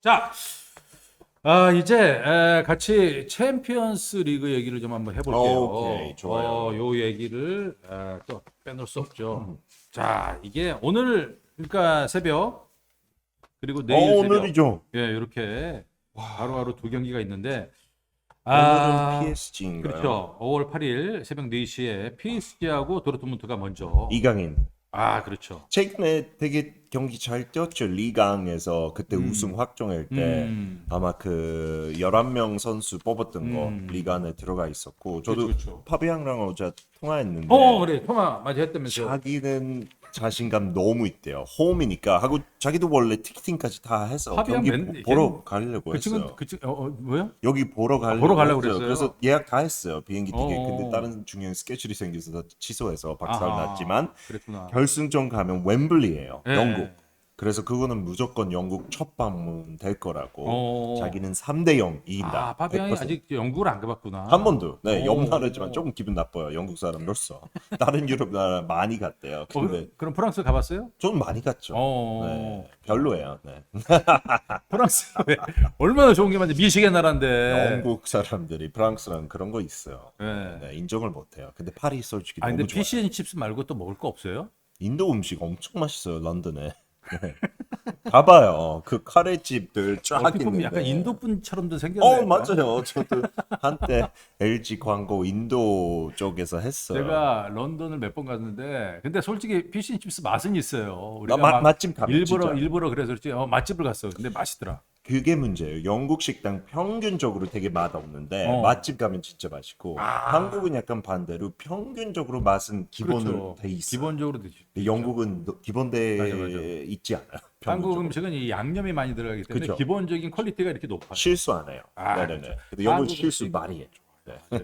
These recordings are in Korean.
자, 아, 이제 에, 같이 챔피언스 리그 얘기를 좀 한번 해볼게요. 오케이, 좋아요. 어, 요 얘기를 에, 또 빼놓을 수 음. 없죠. 자, 이게 오늘 그러니까 새벽 그리고 어, 내일 새벽 오늘이죠. 예, 이렇게 바로바로 두 경기가 있는데 오늘은 아, PSG인가요? 그렇죠. 5월 8일 새벽 4시에 PSG하고 도르트문트가 먼저 이강인. 아, 그렇죠. 최근에 되게 경기 잘 뛰었죠. 리강에서 그때 우승 확정할 때 음. 아마 그 11명 선수 뽑았던 거 음. 리가 안에 들어가 있었고 저도 그렇죠, 그렇죠. 파비앙랑 어제 통화했는데 어, 그래. 통화 많이 했다면서요. 자기는 자신감 너무 있대요. 홈이니까 하고 자기도 원래 티켓팅까지 다 해서 경기 맨- 보러 가려고 그 했어요. 그 친구 어, 어 뭐요? 여기 보러 가려고, 보러 가려고 했어요. 그랬어요? 그래서 예약 다 했어요. 비행기 티켓. 어. 근데 다른 중요한 스케줄이 생겨서 다 취소해서 박살 아하, 났지만 그랬구나. 결승전 가면 웸블리예요. 예. 영국. 그래서 그거는 무조건 영국 첫 방문 될 거라고. 어. 자기는 3대 0 이긴다. 아, 파비앙이 100%. 아직 영국을 안 가봤구나. 한 번도. 네, 오. 염나르지만 조금 기분 나빠요. 영국 사람으로서. 다른 유럽 나라 많이 갔대요. 어, 근데 그럼, 그럼 프랑스 가봤어요? 좀 많이 갔죠. 어. 네, 별로예요. 네. 프랑스 왜 얼마나 좋은 게 많지 미식의 나라인데. 영국 사람들이 프랑스랑 그런 거 있어요. 네. 네, 인정을 못 해요. 근데 파리 솔직히 아 근데 너무 좋아요. 피시앤칩스 말고 또 먹을 거 없어요? 인도 음식 엄청 맛있어요. 런던에. 네. 가봐요. 그 카레집들 쫙 어떻게 보면 있는데. 약간 인도 분처럼도 생겼네. 어 맞아요. 저도 한때 LG 광고 인도 쪽에서 했어요. 제가 런던을 몇 번 갔는데 근데 솔직히 피시앤칩스 맛은 있어요. 우리가 나 마- 막 맛집 가면 일부러 진짜. 일부러 그래서 그렇지 어, 맛집을 갔어. 근데 맛있더라. 그게 문제예요. 영국 식당 평균적으로 되게 맛 없는데 어. 맛집 가면 진짜 맛있고 아. 한국은 약간 반대로 평균적으로 맛은 기본으로 그렇죠. 돼 있어. 기본적으로 되지. 근데 영국은 너- 기본돼 맞아, 맞아. 있지 않아요. 한국 평균적으로. 음식은 이 양념이 많이 들어가기 때문에 그죠. 기본적인 퀄리티가 이렇게 높아요. 실수 안 해요. 아, 네네네. 그렇죠. 근데 영국 한국 실수 음식. 많이 해요. 네. 네,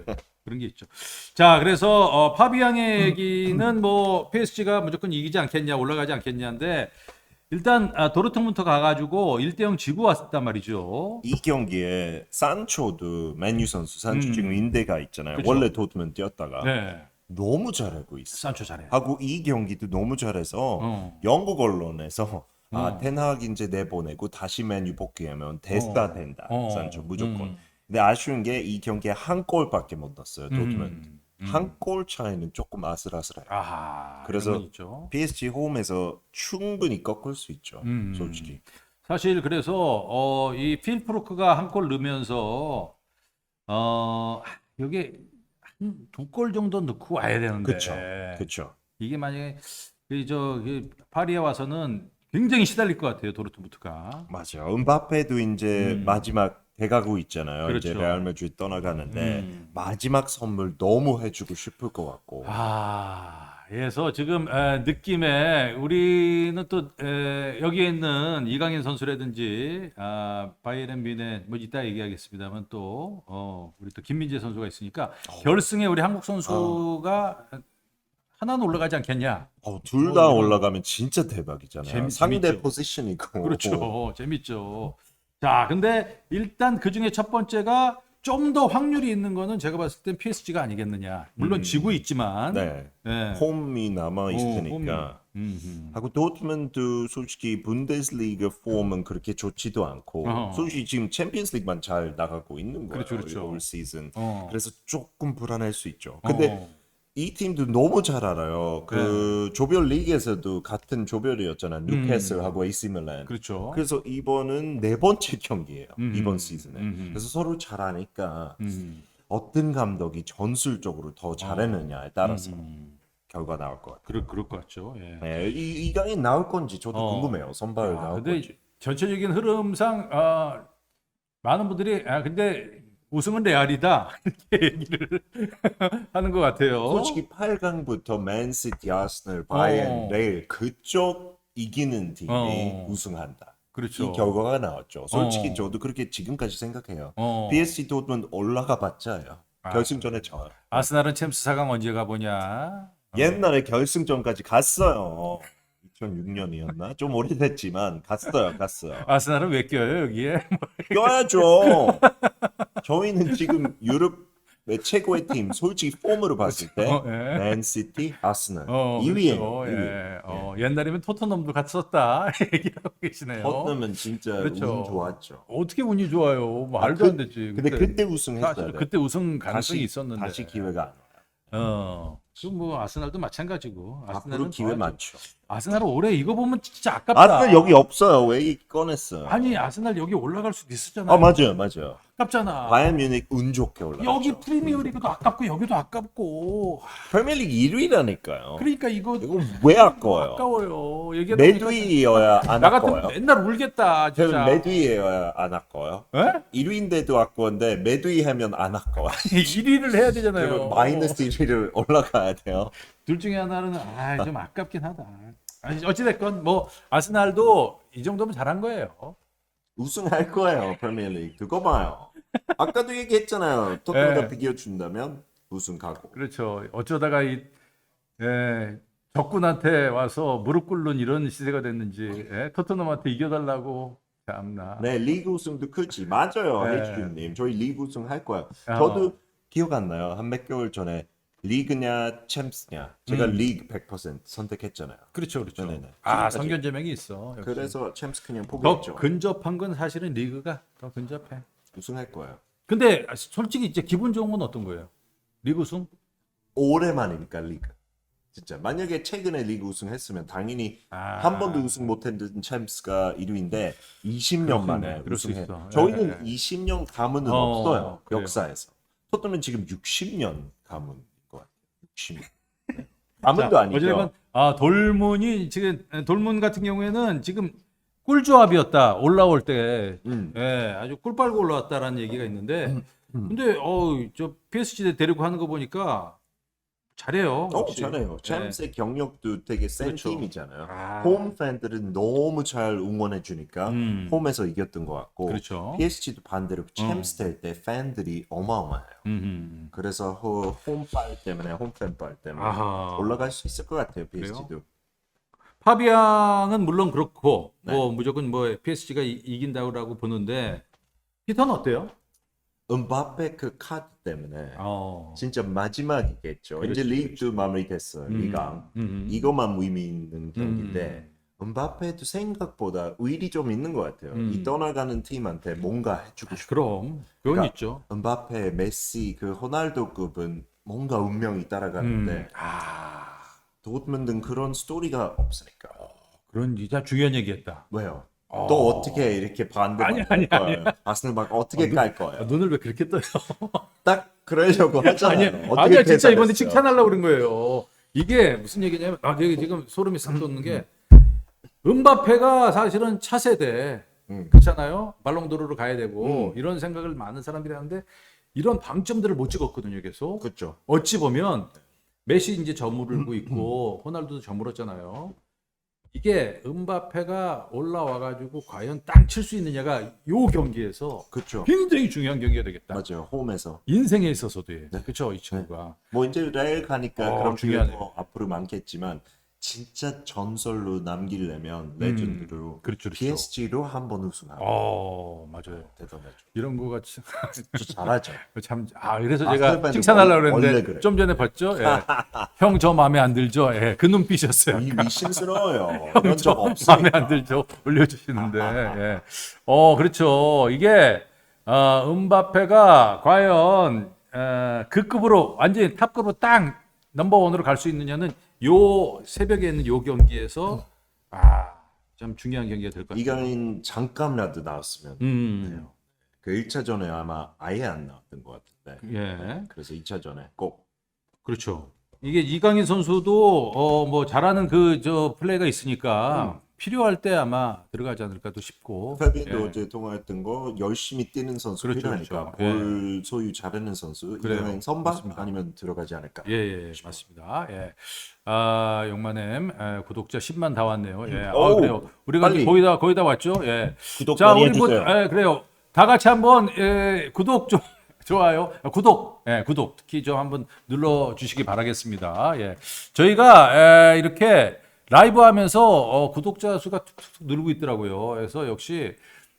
그런 게 있죠. 자, 그래서 어, 파비앙의 얘기는 뭐 PSG가 무조건 이기지 않겠냐, 올라가지 않겠냐인데 일단 아, 도르트문트 가가지고 1대0 지고 왔단 말이죠. 이 경기에 산초도 맨유 선수 산초 음. 지금 인대가 있잖아요. 그쵸. 원래 도트문 뛰었다가 네, 너무 잘하고 있어. 산초 잘해. 하고 이 경기도 너무 잘해서 어. 영국 언론에서 아 어. 텐하ग 이제 내보내고 다시 맨유 복귀하면 됐다 된다 어. 산초 무조건. 음. 근데 아쉬운 게 이 경기에 한 골밖에 못 넣었어요 도트문. 음, 음. 한 골 차이는 조금 아슬아슬해요. 아하, 그래서 있죠. PSG 홈에서 충분히 꺾을 수 있죠. 음. 솔직히. 사실 그래서 어, 이 필프로크가 한 골 넣으면서 어, 여기 한두 골 정도 넣고 와야 되는데. 그렇죠. 이게 만약에 그저 파리에 와서는 굉장히 시달릴 것 같아요 도르트문트가. 맞아요. 음바페도 이제 음. 마지막 돼가고 있잖아요. 이제 그렇죠. 레알 마드리드 떠나가는데 음. 마지막 선물 너무 해주고 싶을 것 같고. 아, 그래서 지금 에, 느낌에 우리는 또 에, 여기에 있는 이강인 선수라든지 아, 바이에른 뮌헨 뭐 이따 얘기하겠습니다만 또 어, 우리 또 김민재 선수가 있으니까 결승에 우리 한국 선수가 하나는 올라가지 않겠냐? 어, 둘뭐다 올라가면 진짜 대박이잖아요. 재미- 상대 재밌죠. 포지션이고. 그렇죠. 재밌죠. 자, 근데 일단 그 중에 첫 번째가 좀 더 확률이 있는 거는 제가 봤을 땐 PSG가 아니겠느냐. 물론 음. 지고 있지만. 네. 네. 홈이 남아 어. 있으니까. 하고 도트문트 솔직히 분데스리가 폼은 그렇게 좋지도 않고 어허. 솔직히 지금 챔피언스리그만 잘 나가고 있는 거예요. 그렇죠, 그렇죠. 올 시즌. 어. 그래서 조금 불안할 수 있죠. 근데 어. 이 팀도 너무 잘 알아요. 그 조별 리그에서도 같은 조별이었잖아. 뉴캐슬하고 AC 밀란. 음. 그렇죠. 그래서 이번은 네 번째 경기예요. 음. 이번 시즌에. 음. 그래서 서로 잘 아니까 음. 어떤 감독이 전술적으로 더 잘했느냐에 따라서 음. 결과 나올 것 같아요. 그럴 그럴 것 같죠. 예. 네, 이 이강인 나올 건지 저도 어. 궁금해요. 선발 아, 나올 근데 건지. 전체적인 흐름상 아, 많은 분들이 아 근데 우승은 레알이다 이렇게 얘기를 하는 것 같아요. 솔직히 8강부터 맨시티, 아스널, 바이엔, 어. 레일 그쪽 이기는 팀이 어. 우승한다. 그렇죠. 이 결과가 나왔죠. 솔직히 어. 저도 그렇게 지금까지 생각해요. 어. PSG 도트문 올라가 봤자요. 아. 결승전에 져요. 아스날은 챔스 4강 언제 가보냐? 어. 옛날에 결승전까지 갔어요. 2006년이었나? 좀 오래됐지만 갔어요, 갔어요. 아스날은 왜 껴요 여기에? 껴야죠. 저희는 지금 유럽 왜 최고의 팀 솔직히 폼으로 봤을 때 어, 예. 맨시티, 아스널 어, 2위에 그렇죠. 예. 어, 옛날이면 토트넘도 갔었다 얘기하고 계시네요. 토트넘은 진짜 그렇죠. 운 좋았죠. 어떻게 운이 좋아요? 말도 그- 안 되지. 근데 그때 돼. 그때 우승 가능성이 다시 있었는데. 다시 기회가 안 와. 어. 그뭐 아스날도 마찬가지고. 앞으로 아스날은 기회 더 많죠. 아스날 올해 이거 보면 진짜 아깝다. 아스널 여기 없어요. 왜 꺼냈어요? 아니 아스날 여기 올라갈 수도 있었잖아요. 아 맞아요, 맞아요. 아깝잖아. 바이에른 뮤닉 운 좋게 올라. 여기 프리미어리그도 아깝고 여기도 아깝고. 프리미어리그 1위라니까요. 그러니까 이거 이거 왜 아까워요? 아까워요. 얘기하다 보니까 매두이여야 안 나 아까워요. 같으면 맨날 울겠다 저는 진짜. 매두이여야 안 아까워요. 에? 1위인데도 아까운데 매두이 하면 안 아까워. 1위를 해야 되잖아요. 그러면 마이너스 1위를 올라가야 돼요. 둘 중에 하나는 아 좀 아깝긴 하다. 아니 어찌됐건 뭐 아스날도 이 정도면 잘한 거예요. 우승할 거예요, 프리미어리그. 그거 봐요. 아까도 얘기했잖아요. 토트넘과 예. 비교 준다면 우승 가고. 그렇죠. 어쩌다가 이 예, 적군한테 와서 무릎 꿇는 이런 시대가 됐는지 예, 토트넘한테 이겨달라고 참나. 네, 리그 우승도 크지. 맞아요, 네. HQ님. 저희 리그 우승 할 거예요. 어. 저도 기억 안 나요. 한 몇 개월 전에 리그냐 챔스냐. 제가 음. 리그 100% 선택했잖아요. 그렇죠, 그렇죠. 네네네. 아 지금까지. 선견제명이 있어. 역시. 그래서 챔스 그냥 더 포기했죠. 근접한 건 사실은 리그가 더 근접해. 우승할 거예요. 근데 솔직히 이제 기분 좋은 건 어떤 거예요? 리그 우승? 오랜만이니까 리그. 진짜 만약에 최근에 리그 우승했으면 당연히 아. 한 번도 우승 못했던 챔스가 1위인데 20년 만에 그럴 수 우승해. 있어. 저희는 예, 예. 20년 가문은 어, 없어요. 그래요. 역사에서. 토트넘은 지금 60년 가문 60년. 네. 자, 아니죠. 어쨌든 아 돌문이 지금 돌문 같은 경우에는 지금 꿀조합이었다 올라올 때 음. 예, 아주 꿀 빨고 올라왔다라는 얘기가 있는데 근데 어저 PSG 데리고 하는 거 보니까 잘해요. 어, 역시. 잘해요. 챔스의 경력도 되게 센 그렇죠. 팀이잖아요. 아. 홈 팬들은 너무 잘 응원해 주니까 음. 홈에서 이겼던 것 같고 그렇죠. PSG도 반대로 챔스 될 때 팬들이 어마어마해요. 음. 그래서 홈빨 때문에 홈팬빨 때문에 아하. 올라갈 수 있을 것 같아요. PSG도. 파비앙은 물론 그렇고 네. 뭐 무조건 뭐 PSG가 이 긴다고 보는데 피터는 어때요? 은바페 그 카드 때문에 어. 진짜 마지막이겠죠. 그렇지, 이제 리그도 마무리 됐어요. 음. 리가 음. 이것만 의미 있는 경기인데 음. 은바페도 생각보다 의리 좀 있는 것 같아요. 음. 이 떠나가는 팀한테 뭔가 해주고 싶어. 그럼 그건 그러니까 있죠. 은바페, 메시, 그 호날두급은 뭔가 운명이 따라가는데 음. 아 도트문드는 그런 스토리가 없으니까 그런 진짜 중요한 얘기했다. 왜요? 어. 또 어떻게 이렇게 반대 아니, 갈 아니, 거예요? 아스널 막 어떻게 깔 아, 거예요? 눈을 왜 그렇게 떠요? 딱 그러려고 아니, 하잖아요. 어떻게 아니야 진짜 이번에? 칭찬하려고 그런 거예요. 이게 무슨 얘기냐면 아 여기 지금 소름이 싹 돋는 게 은바페가 사실은 차세대 음. 그렇잖아요. 발롱도르로 가야 되고 음. 이런 생각을 많은 사람들이 하는데 이런 방점들을 못 찍었거든요. 계속 그렇죠. 어찌 보면 메시 이제 저무르고 있고 호날두도 저물었잖아요. 이게 은바페가 올라와 가지고 과연 땅 칠 수 있느냐가 요 경기에서 그렇죠. 굉장히 중요한 경기가 되겠다. 맞아요. 홈에서. 인생에 있어서도 그렇죠 이 친구가 뭐 이제 레일 가니까 어, 그런 중요하네. 기회 뭐 앞으로 많겠지만 진짜 전설로 남기려면 레전드로 그렇죠, 그렇죠. PSG로 한 번 우승하고 어 맞아요. 대단하죠. 이런 참, 저 잘하죠. 참 아, 그래서 아스널 제가 칭찬하려고 원래 그랬는데 그래요. 좀 전에 봤죠? 예. 형저 마음에 안 들죠? 예. 그 눈빛이었어요. 이 미심스러워요. 이런 적 마음에 없으니까. 안 들죠? 올려주시는데. 예. 어, 그렇죠. 이게, 어, 음바페가 과연, 어, 그 급으로, 완전히 탑급으로 딱 넘버원으로 갈 수 있느냐는 요 새벽에 있는 요 경기에서, 아, 좀 중요한 경기가 될 것 같아요. 이강인 잠깐이라도 나왔으면 음, 그 1차전에 아마 아예 안 나왔던 것 같은데. 예. 그래서 2차전에 꼭 그렇죠. 이게 이강인 선수도, 어, 뭐, 잘하는 그, 저, 플레이가 있으니까, 필요할 때 아마 들어가지 않을까도 싶고. 페빈도 예. 어제 통화했던 거 열심히 뛰는 선수 그렇죠, 필요하니까 그렇죠. 볼 소유 잘하는 선수 그래요. 이강인 선발 맞습니다. 아니면 들어가지 않을까. 예, 예, 맞습니다. 예. 아, 용만엠 에, 구독자 10만 다 왔네요. 예. 아, 오우, 그래요. 우리가 이제 빨리. 거의 다 거의 다 왔죠. 예. 구독 자, 많이 우리 뭐, 해주세요. 예, 그래요. 다 같이 한번 예, 구독 좀 좋아요. 아, 구독. 예, 구독 특히 좀 한번 눌러 주시기 바라겠습니다. 예. 저희가 에, 이렇게 라이브 하면서 어, 구독자 수가 툭툭 늘고 있더라고요. 그래서 역시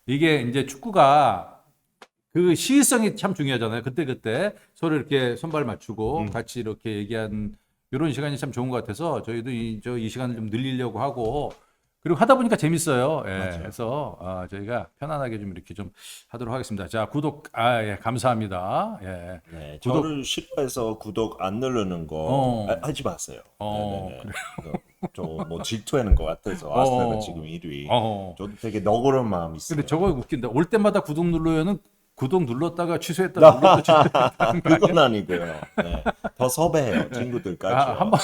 이게 이제 축구가 그 시의성이 참 중요하잖아요. 그때 그때 서로 이렇게 손발 맞추고 음. 같이 이렇게 얘기한 이런 시간이 참 좋은 것 같아서 저희도 이 저 이 시간을 좀 늘리려고 하고 그리고 하다 보니까 재밌어요. 예. 그래서 아, 저희가 편안하게 좀 이렇게 좀 하도록 하겠습니다. 자 구독 아 예, 감사합니다. 예. 네, 구독- 저를 싫어해서 구독 안 누르는 거 어. 아, 하지 마세요. 어, 저뭐 질투하는 것 같아서 어. 아스날은 지금 1위. 어. 저도 되게 너그러운 마음 있어요. 근데 저거 웃긴다. 올 때마다 구독 눌러요는 구독 눌렀다가 취소했다 눌렀다 취소했다. 그건 아니고요. 네. 더 섭외해요 친구들까지. 아, 한번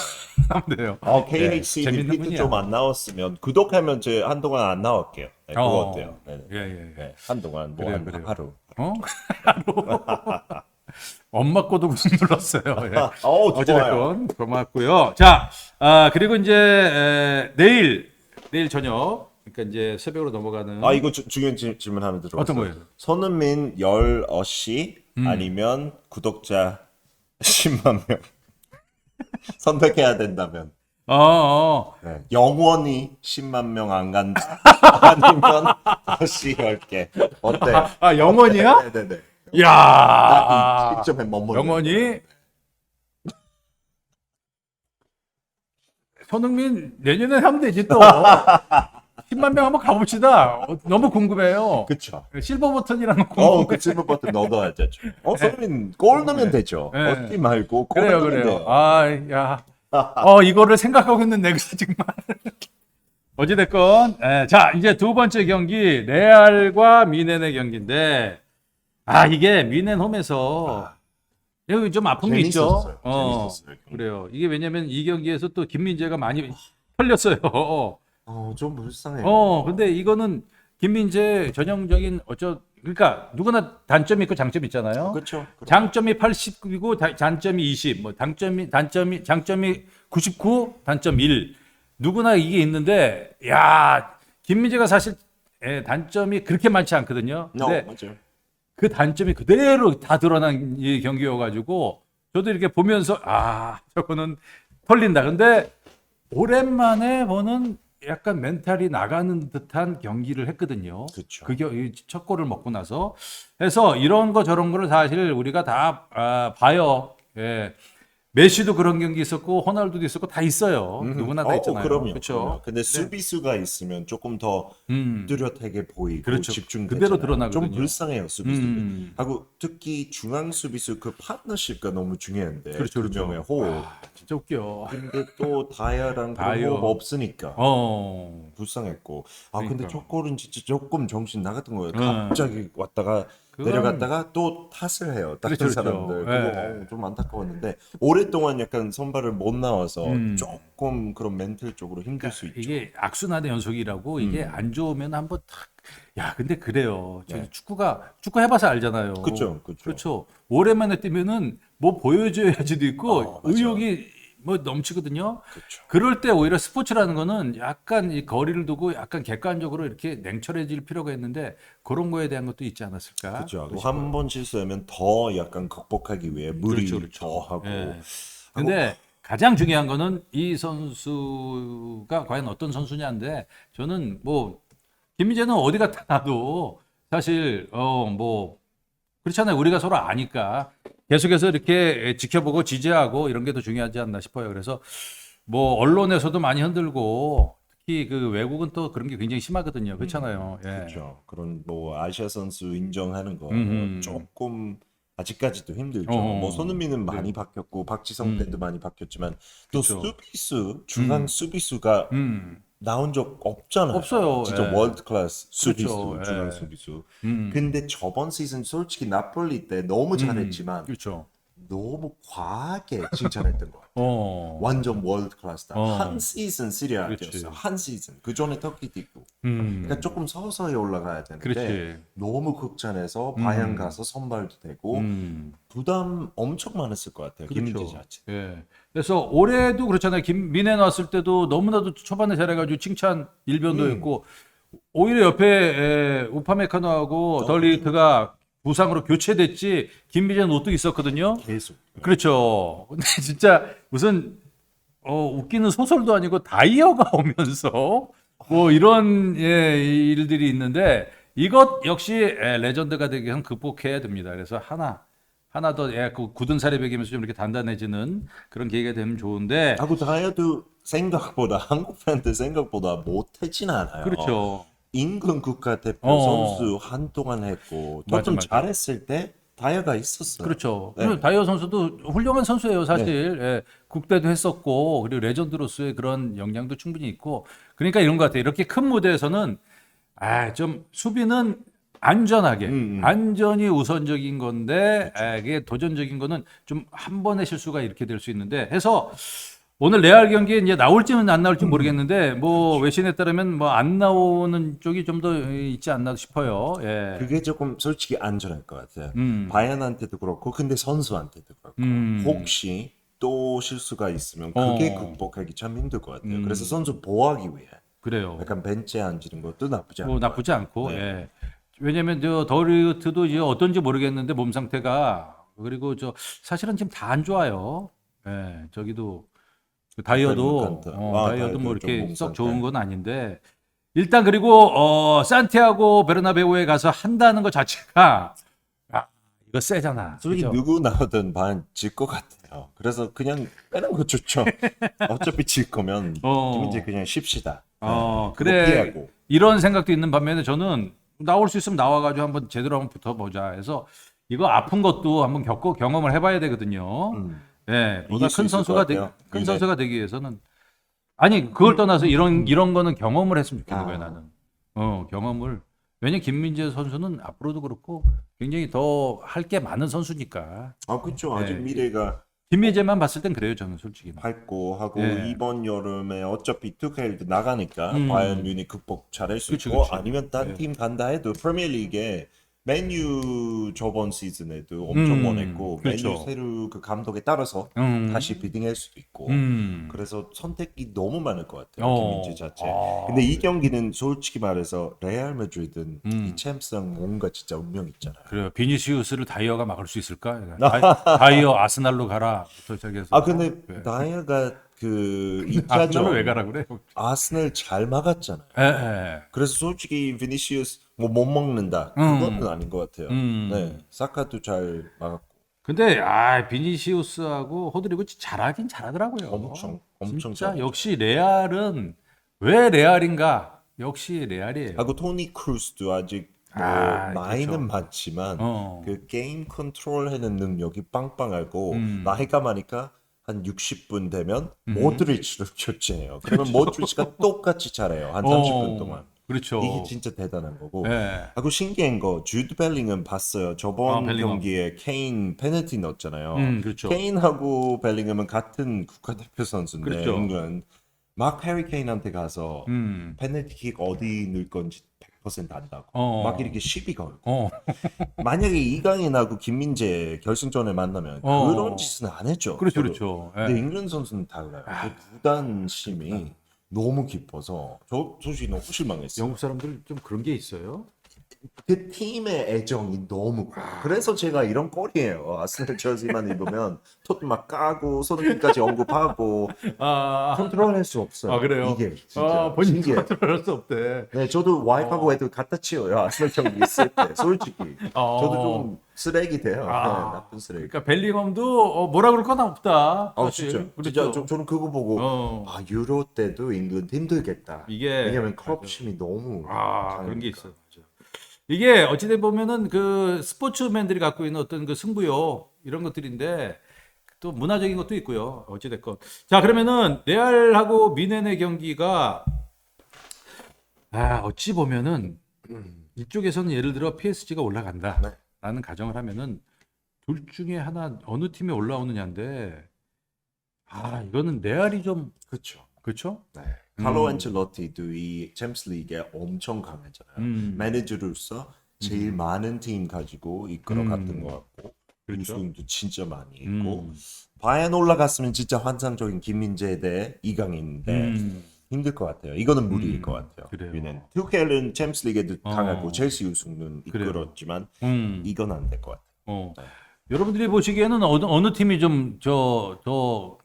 하면 돼요. 어, 네, KHC 재밌는 리피트 분이야. 좀 안 나왔으면 구독하면 제 한동안 안 나올게요. 네, 그거 어. 어때요? 네, 예, 예, 예. 네, 한동안 뭐 그래요, 한 그래요. 하루. 어? 엄마 거도 무슨 눌렀어요. 예. 어우 좋아요. 어찌됐건 고맙고요. 자, 아, 그리고 이제 에, 내일 내일 저녁 그러니까 이제 새벽으로 넘어가는 아 이거 주, 중요한 질- 질문 하나 들어왔어요. 어떤 거예요? 손흥민 열어시 음. 아니면 구독자 10만 명 선택해야 된다면 어, 어. 네. 영원히 10만 명 안 간다 아니면 다시 10개 어때? 아, 영원이야? 네네네. 야. 딱 시점에 머무르. 영원히 손흥민 내년에 하면 되지 또. 10만 명 한번 가봅시다. 어, 너무 궁금해요. 그쵸. 실버 버튼이라는 거 어, 궁금해. 그 질문 버튼 넣어야 되죠. 어, 손흥민 골 넣으면 되죠. 네. 얻지 말고 골 그래요, 넣으면 그래요. 돼요. 아, 야. 어, 이거를 생각하고 있는 내가 정말. 어찌됐건. 예, 자, 이제 두 번째 경기, 레알과 미넨의 경기인데, 아, 이게 미넨 홈에서, 여기 좀 아픈 게 있죠. 재밌었어요. 어, 재밌었어요. 그래요. 이게 왜냐면 이 경기에서 또 김민재가 많이 털렸어요. 어, 좀 불쌍해요. 어, 근데 이거는 김민재 전형적인 어쩌, 그러니까 누구나 단점이 있고 장점이 있잖아요. 그렇죠. 장점이 89이고 다- 단점이 20, 뭐 단점이 단점이 장점이 99, 단점 1. 누구나 이게 있는데 야, 김민재가 사실 예, 단점이 그렇게 많지 않거든요. 어, 근데 맞아요. 그 단점이 그대로 다 드러난 이 경기여 가지고 저도 이렇게 보면서 아, 저거는 털린다. 근데 오랜만에 보는 약간 멘탈이 나가는 듯한 경기를 했거든요. 그렇죠. 그게 첫 골을 먹고 나서 해서 이런 거 저런 거를 사실 우리가 다 아, 봐요. 예. 메시도 그런 경기 있었고 호날두도 있었고 다 있어요. 누구나 다 어, 있잖아요. 그럼요. 그렇죠. 그럼요. 근데 수비수가 있으면 조금 더 음. 뚜렷하게 보이고 그렇죠. 집중 그대로 드러나거든요. 좀 불쌍해요 수비수. 음. 하고 특히 중앙 수비수 그 파트너십가 너무 중요한데 그렇죠, 두 그렇죠. 호흡. 아, 진짜 웃겨. 근데 또 다이아랑. 호흡 없으니까 어. 불쌍했고. 아 근데 그러니까. 첫 골은 진짜 조금 정신 나갔던 거예요. 음. 갑자기 왔다가 내려갔다가 또 탓을 해요. 다른 그렇죠, 그렇죠. 사람들. 그거 예. 어, 좀 안타까웠는데 오랫동안 약간 선발을 못 나와서 음. 조금 그런 멘탈적으로 힘들 수 있죠. 이게 악순환의 연속이라고 이게 음. 안 좋으면 한번 탁. 야, 근데 그래요. 저 축구가 축구 해봐서 알잖아요. 네. 그쵸, 그쵸. 그렇죠. 오랜만에 뛰면은 뭐 보여줘야지도 있고 어, 맞아요. 의욕이 뭐 넘치거든요. 그렇죠. 그럴 때 오히려 스포츠라는 거는 약간 이 거리를 두고 약간 객관적으로 이렇게 냉철해질 필요가 있는데 그런 거에 대한 것도 있지 않았을까? 그렇죠. 또한번 실수하면 더 약간 극복하기 위해 무리 그렇죠, 그렇죠. 더 하고. 예. 근데 가장 중요한 거는 이 선수가 과연 어떤 선수냐인데 저는 뭐 김민재는 어디 갔다 놔도 사실 어뭐 그렇잖아요. 우리가 서로 아니까 계속해서 이렇게 지켜보고 지지하고 이런 게 더 중요하지 않나 싶어요. 그래서 뭐 언론에서도 많이 흔들고 특히 그 외국은 또 그런 게 굉장히 심하거든요. 그렇잖아요. 예. 그렇죠. 그런 뭐 아시아 선수 인정하는 거 음흠. 조금 아직까지도 힘들죠. 어허. 뭐 손흥민은 많이 바뀌었고 박지성 음. 때도 많이 바뀌었지만 또 그쵸. 수비수 중앙 음. 수비수가 음. 나온 적 없잖아요. 없어요. 진짜 예. 월드 클래스 수비수, 그렇죠. 중앙 예. 수비수. 음. 근데 저번 시즌 솔직히 나폴리 때 너무 잘했지만 그렇죠. 너무 과하게 칭찬했던 것 같아요. 어. 완전 월드 클래스다. 어. 한 시즌 시리아 그렇지. 뛰었어요. 한 시즌. 그 전에 터키도 있고. 음. 그러니까 조금 서서히 올라가야 되는데 그렇지. 너무 극찬해서 음. 바양 가서 선발도 되고 음. 부담 엄청 많았을 것 같아요. 김민재 그렇죠. 자체. 예. 그래서 올해도 그렇잖아요. 김민혜 나왔을 때도 너무나도 초반에 잘해가지고 칭찬 일변도 음. 오히려 옆에 에, 우파메카노하고 어, 덜리트가 부상으로 교체됐지 김민재는 우뚝 있었거든요. 계속. 그렇죠. 근데 진짜 무슨 어, 웃기는 소설도 아니고 다이어가 오면서 뭐 이런 예, 일들이 있는데 이것 역시 에, 레전드가 되기 위해서 극복해야 됩니다. 그래서 하나 하나 더 예, 그 굳은 살에 베기면서 좀 이렇게 단단해지는 그런 계기가 되면 좋은데 하고 다이어도 생각보다 한국 팬들 생각보다 못하진 않아요. 그렇죠. 인근 국가대표 어. 선수 한동안 했고 맞아, 좀 맞아. 잘했을 때 다이어가 있었어요. 그렇죠. 네. 다이어 선수도 훌륭한 선수예요, 사실. 예, 국대도 했었고, 그리고 레전드로서의 그런 역량도 충분히 있고. 그러니까 이런 것 같아요. 이렇게 큰 무대에서는, 아, 좀 수비는 안전하게, 음, 음. 안전이 우선적인 건데, 아, 이게 도전적인 거는 좀 한 번의 실수가 이렇게 될 수 있는데, 해서 오늘 레알 경기에 이제 나올지는 안 나올지 모르겠는데, 뭐 외신에 따르면 뭐 안 나오는 쪽이 좀 더 있지 않나 싶어요. 예. 그게 조금 솔직히 안전할 것 같아요. 음. 바이안한테도 그렇고 근데 선수한테도 그렇고 음. 혹시 또 실수가 있으면 그게 어. 극복하기 참 힘들 것 같아요. 음. 그래서 선수 보호하기 위해 그래요. 약간 벤치에 앉는 것도 나쁘지 않아요. 뭐 나쁘지 않고 네. 예. 왜냐면 저 더리우트도 이제 어떤지 모르겠는데 몸 상태가 그리고 저 사실은 지금 다 안 좋아요. 예. 저기도 그 다이어도 펜 어, 아, 다이어도 뭐 이렇게 썩. 좋은 건 아닌데 일단 그리고 어 산티아고 베르나베우에 가서 한다는 것 자체가 아, 이거 세잖아. 솔직히 그죠? 누구 나오든 반질것 같아요. 그래서 그냥 빼는 거 좋죠. 어차피 질 거면 어. 김민재 그냥 쉽시다. 어, 그거 그래. 피하고. 이런 생각도 있는 반면에 저는 나올 수 있으면 나와가지고 한번 제대로 한번 붙어보자 해서 이거 아픈 것도 한번 겪고 경험을 해봐야 되거든요. 음. 예, 보다 큰 선수가 것 되, 같아요. 큰 네. 선수가 되기 위해서는 아니 그걸 떠나서 이런 이런 거는 경험을 했으면 좋겠는 아. 거예요 나는. 어 경험을 왜냐 면 김민재 선수는 앞으로도 그렇고 굉장히 더 할 게 많은 선수니까 아 그렇죠. 아직 네. 미래가 김민재만 봤을 땐 그래요 저는 솔직히. 밝고 하고 예. 이번 여름에 어차피 투케일도 나가니까 음. 바이언 뮤니 극복 잘할 수 그치, 있고 그치. 아니면 딴 예. 팀 간다 해도 프리미어리그에 맨유 저번 시즌에도 엄청 음, 원했고 그렇죠. 맨유 새로 그 감독에 따라서 음. 다시 비딩할 수도 있고 음. 그래서 선택이 너무 많을 것 같아요 어. 김민재 자체. 아. 근데 이 경기는 솔직히 말해서 레알 마드리드는 음. 이 챔스랑 뭔가 진짜 운명 있잖아요. 그래요. 비니시우스를 다이어가 막을 수 있을까? 다이, 다이어 아스날로 가라부터 시작해서. 아 근데 네. 다이아가 그 아스날로 2차전 왜 가라 그래? 아스널 잘 막았잖아요. 예, 예. 그래서 솔직히 비니시우스 뭐 못 먹는다 음. 그거는 아닌 것 같아요. 음. 네, 사카도 잘 막았고 근데 아 비니시우스하고 호드리고 잘하긴 잘하더라고요. 엄청, 엄청 진짜 잘하죠. 역시 레알은 왜 레알인가? 역시 레알이에요. 하고 토니 크루스도 아직 뭐 아, 나이는 그렇죠. 많지만 어. 그 게임 컨트롤 하는 능력이 빵빵하고 음. 나이가 많으니까 한 60분 되면 음. 모드리치를 교체해요. 그러면 모드리치가 똑같이 잘해요. 한 30분 어, 동안. 그렇죠. 이게 진짜 대단한 거고. 예. 하고 신기한 거 주드 벨링은 봤어요. 저번 아, 벨링엄. 경기에 케인 페널티 넣었잖아요. 음, 그렇죠. 케인하고 벨링엄은 같은 국가대표 선수인데 그렇죠. 막 해리 케인한테 가서 음. 페널티킥 어디 넣을 건지 100% 안다고. 어. 막 이렇게 시비 걸고. 어. 만약에 이강인하고 김민재 결승전에 만나면 어. 그런 짓은 안 했죠. 그렇죠, 서로. 그렇죠. 예. 근데 잉글랜드 선수는 달라요. 그 부단심이 너무 깊어서 저 솔직히 너무 실망했어요. 영국 사람들 좀 그런 게 있어요. 그 팀의 애정이 너무 커요. 그래서 제가 이런 꼴이에요. 아스널 저지만 입으면 톱막 까고 손흥민까지 언급하고 아, 컨트롤할 수 없어요. 아 그래요. 이게 진짜 아, 본인 신기해. 컨트롤할 수 없대. 네, 저도 와이프하고 애들 갖다 치워요. 아스널 경기 있을 때 솔직히 어. 저도 좀 쓰레기 돼요. 아. 네, 나쁜 쓰레기. 그러니까 벨링엄도 어, 뭐라 그럴 건 없다. 아 사실. 진짜 그렇죠. 진짜 저, 저는 그거 보고 어. 아 유로 때도 잉글랜드 힘들겠다. 이게 왜냐면 클럽심이 너무 아 그런 게 강하니까. 있어. 이게 어찌돼 보면은 그 스포츠맨들이 갖고 있는 어떤 그 승부욕 이런 것들인데 또 문화적인 것도 있고요. 어찌 됐건 자 그러면은 레알하고 미넨의 경기가 아 어찌 보면은 이쪽에서는 예를 들어 PSG가 올라간다 라는 네. 가정을 하면은 둘 중에 하나 어느 팀이 올라오느냐인데 아 이거는 레알이 좀 그렇죠. 그렇죠? 네. 칼로 안첼로티도 이 챔스 리그에 엄청 강하잖아요. 음. 매니저로서 제일 많은 팀 가지고 이끌어갔던 음. 것 같고 그렇죠. 우승도 진짜 많이 했고 음. 바이안 올라갔으면 진짜 환상적인 김민재 대 이강인인데 음. 힘들 것 같아요. 이거는 무리일 음, 것 같아요. 그래요. 투켈은 챔스 리그에도 어. 강하고 첼시 우승은 그래요. 이끌었지만 음. 이건 안 될 것 같아요. 어. 여러분들이 보시기에는 어느, 어느 팀이 좀 저 더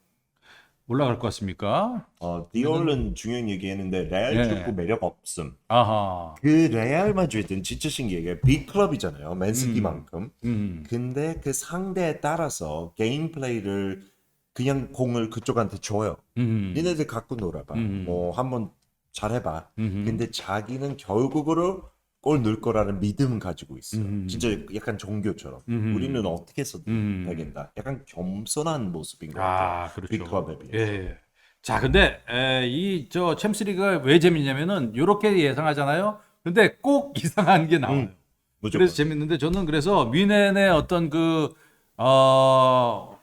올라갈 것 같습니까? 어, 디올은 중요한 얘기했는데 레알 예. 축구 매력 없음. 아하. 그 레알 마드리드는 진짜 신기하게 빅클럽이잖아요. 맨시티만큼. 음. 근데 그 상대에 따라서 게임 플레이를 그냥 공을 그쪽한테 줘요. 음. 니네들 갖고 놀아봐. 음. 뭐 한번 잘해봐. 음. 근데 자기는 결국으로 골 넣을 거라는 믿음 가지고 있어. 요 음. 진짜 약간 종교처럼. 음. 우리는 어떻게 해서 음. 되겠다. 약간 겸손한 모습인 것 같아요. 아, 그렇죠. 빅클럽에 비해서. 예. 자, 근데 이 저 챔스리가 왜 재밌냐면은 요렇게 예상하잖아요. 근데 꼭 이상한 게 나와요. 음, 무조건. 그래서 재밌는데 저는 그래서 미넨의 어떤 그 어,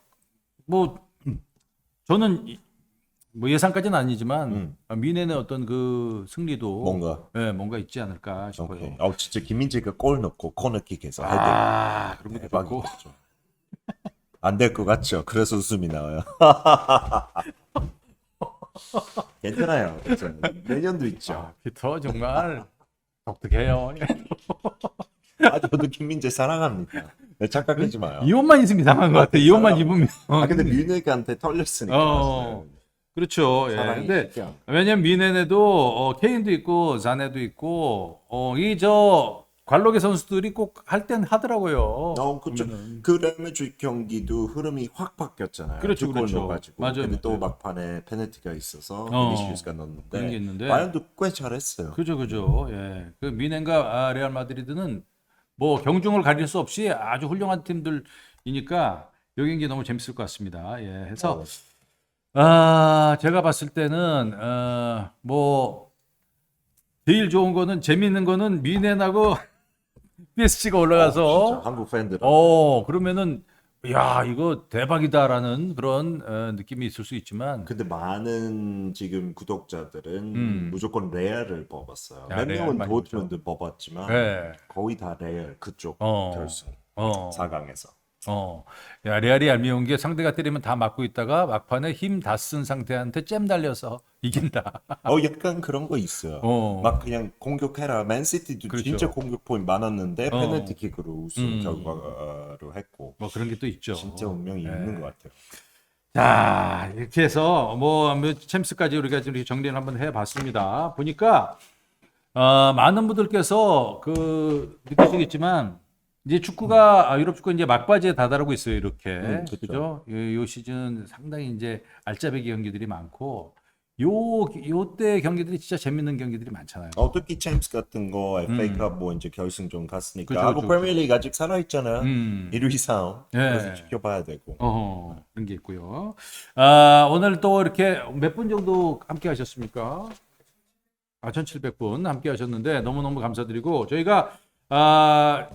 뭐 저는 이- 뭐 예상까지는 아니지만 음. 미넨의 어떤 그 승리도 뭔가. 예, 뭔가 있지 않을까 싶어요. 오케이. 어, 진짜 김민재가 골 넣고 코너킥에서 헤딩. 아, 그런 것도. 대박이죠. 안될 것 같죠. 그래서 웃음이 나와요. 괜찮아요. 괜찮아요. 내년도 있죠. 아, 피터 정말 독특해요. 아, 저도 김민재 사랑합니다. 네, 착각하지 마요. 이 옷만 있으면 이상한 것 같아. 이 옷만 입으면. 아 근데 뮤닉한테 털렸으니까. 어, 그렇죠. 예. 근데. 왜냐면 미넨에도 어, 케인도 있고 자네도 있고 어, 이 저 관록의 선수들이 꼭 할 땐 하더라고요. 어, 그렇죠. 보면은. 그 레메주 경기도 흐름이 확 바뀌었잖아요. 그렇죠, 두골 그렇죠. 넣어가지고. 맞아요, 근데 또 맞아요. 막판에 페널티가 있어서 어, 비니시우스가 넣었는데. 그런 게 있는데. 바이언도 꽤 잘했어요. 그죠, 그죠. 예. 그 미넨과 아, 레알 마드리드는 뭐 경중을 가릴 수 없이 아주 훌륭한 팀들이니까 이 경기 너무 재밌을 것 같습니다. 예. 해서 어, 아, 제가 봤을 때는 어, 뭐 제일 좋은 거는 재미있는 거는 미넨하고 PSG가 올라가서 진짜 한국 팬들. 어, 그러면은 야, 이거 대박이다라는 그런 어, 느낌이 있을 수 있지만 근데 많은 지금 구독자들은 음. 무조건 레알을 뽑았어요. 야, 몇 레알 명은 많이 도트문드 뽑았지만 예. 거의 다 레알 그쪽 어. 결승 어. 4강에서. 어. 야, 레알이 얄미운 게 상대가 때리면 다 맞고 있다가 막판에 힘 다 쓴 상태한테 잼 달려서 이긴다. 어 약간 그런 거 있어요. 어. 막 그냥 공격해라. 맨시티도 그렇죠. 진짜 공격 포인트 많았는데 어. 페널티킥으로 우승 음. 결과로 했고 뭐 그런 게또 있죠. 진짜 운명이 예. 있는 것 같아요. 자, 이렇게 해서 뭐, 뭐 챔스까지 우리가 지금 이렇게 정리를 한번 해봤습니다. 보니까 어, 많은 분들께서 그 느끼시겠지만 이제 축구가 아, 유럽 축구 이제 막바지에 다다르고 있어요. 이렇게 음, 그쵸. 그죠? 요, 요 시즌 상당히 이제 알짜배기 경기들이 많고 요 요때 경기들이 진짜 재밌는 경기들이 많잖아요. 어, 특히 챔스 같은 거 FA컵 음. 뭐 이제 결승전 갔으니까 그죠, 하고 그죠, 프리미어리그 아직 살아 있잖아요. 음. 1위 싸움. 예. 그래서 지켜봐야 되고. 어, 그런 게 있고요. 아, 오늘 또 이렇게 몇 분 정도 함께 하셨습니까? 아, 1,700분 함께 하셨는데 너무너무 감사드리고 저희가 아,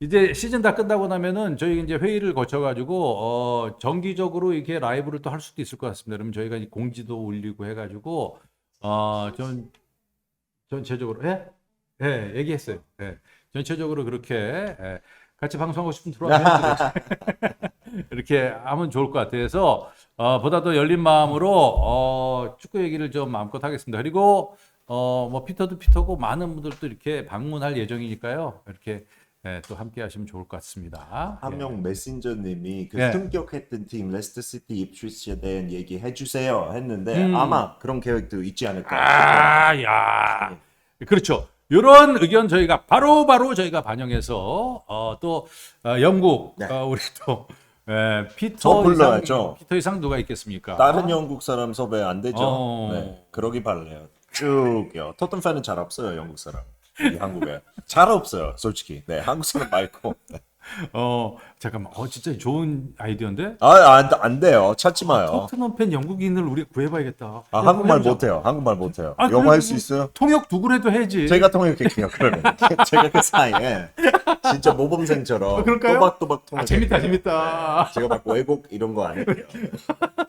이제 시즌 다 끝나고 나면은 저희 이제 회의를 거쳐 가지고 어, 정기적으로 이렇게 라이브를 또 할 수도 있을 것 같습니다. 그러면 저희가 이 공지도 올리고 해 가지고 어, 전 전체적으로 예? 예, 얘기했어요. 예. 전체적으로 그렇게 예. 같이 방송하고 싶으면 들어와서 이렇게 하면 좋을 것 같아서 어, 보다 더 열린 마음으로 어, 축구 얘기를 좀 마음껏 하겠습니다. 그리고 어, 뭐 피터도 피터고 많은 분들도 이렇게 방문할 예정이니까요. 이렇게 예, 또 함께 하시면 좋을 것 같습니다. 한 예. 명 메신저님이 그 예. 승격했던 팀 레스터 시티 입스위치에 대한 얘기 해주세요 했는데 음. 아마 그런 계획도 있지 않을까. 아, 야. 그렇죠. 이런 의견 저희가 바로 바로 저희가 반영해서 어, 또 어, 영국 네. 어, 우리 또 예, 저 피터 불러야죠. 이상 피터 이상 누가 있겠습니까? 다른 영국 사람 섭외 안 되죠. 어. 네, 그러기 발래요. 쭉요. 토튼 팬은 잘 없어요 영국 사람. 이 한국에 잘 없어요 솔직히. 네 한국 사람 말고. 네. 어 잠깐만 어 진짜 좋은 아이디어인데 아안 안 돼요. 찾지 마요. 토트넘 팬 영국인을 우리가 구해봐야겠다. 아 야, 한국말 해보자. 못해요. 한국말 못해요. 아, 영어 그래도 할수 있어요? 통역 누구라도 해야지. 제가 통역할게요 그러면. 제가 그 사이에 진짜 모범생처럼 어, 그럴까요? 또박또박 통역. 아 재밌다 재밌다. 제가 막 왜곡 이런 거 안 할게요.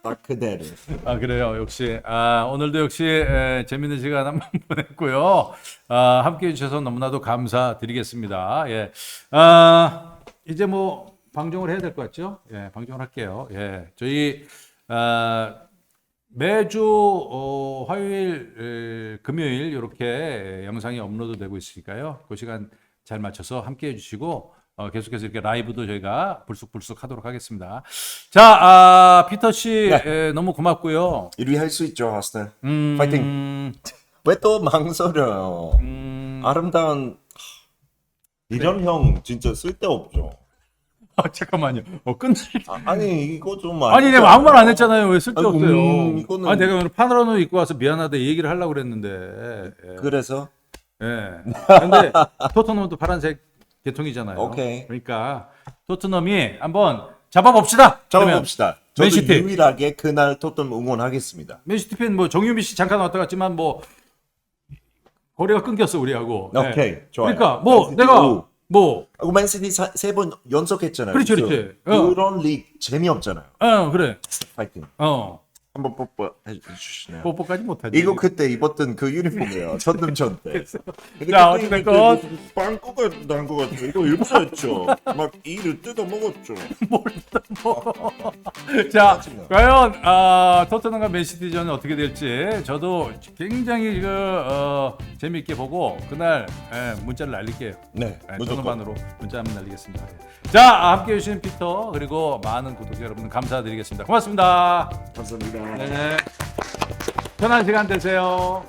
딱 그대로. 아 그래요 역시 아 오늘도 역시 에, 재밌는 시간 한번 보냈고요. 아 함께해 주셔서 너무나도 감사드리겠습니다. 예. 아 이제 뭐 방송을 해야 될 것 같죠? 예, 방송을 할게요. 예, 저희 아, 매주 어, 화요일, 에, 금요일 이렇게 영상이 업로드되고 있으니까요. 그 시간 잘 맞춰서 함께 해주시고 어, 계속해서 이렇게 라이브도 저희가 불쑥불쑥 하도록 하겠습니다. 자, 아, 피터 씨 네. 에, 너무 고맙고요. 1위 할 수 있죠, 아스널. 음, 파이팅. 왜 또 망설여요? 음, 아름다운 이런 형 진짜 쓸데없죠. 아, 잠깐만요. 어, 끝날 아, 아니 이거 좀 아니 내가 아무 말 안 했잖아요. 왜 쓸데없어요? 아이고, 음, 이거는- 아니 내가 오늘 파노라노 입고 와서 미안하다 이 얘기를 하려고 그랬는데. 예. 그래서 예. 근데 토트넘도 파란색 계통이잖아요. 오케이. 그러니까 토트넘이 한번 잡아봅시다. 그러면 잡아봅시다. 저도 맨시티. 유일하게 그날 토트넘 응원하겠습니다. 맨시티 팬뭐 정유미 씨 잠깐 왔다 갔지만 뭐 거리가 끊겼어 우리하고. 예. 오케이, 좋아요. 그러니까 뭐 맨시티 내가 우. 뭐 아, 맨시티 세 번 연속했잖아요. 그렇지, 그렇지. 어. 그런 리그 재미없잖아요. 어, 그래. 파이팅. 어. 한번 뽀뽀 해주시네요. 뽀뽀까지 못하지. 이거 그때 입었던 그 유니폼이에요. 전남전 때. 근데 자, 그때 어쨌든 이거 건- 빵꾸가 난 것 같아요. 이거 일부러였죠. 막 이를 뜯어 먹었죠. 자, 과연 아, 토트넘과 맨시티전은 어떻게 될지 저도 굉장히 그 어, 재미있게 보고 그날 예, 문자를 날릴게요. 네, 네, 무조건. 전화반으로 문자 한번 날리겠습니다. 예. 자, 아, 함께 해 주신 피터 그리고 많은 구독자 여러분 감사드리겠습니다. 고맙습니다. 감사합니다. 네. 편한 시간 되세요.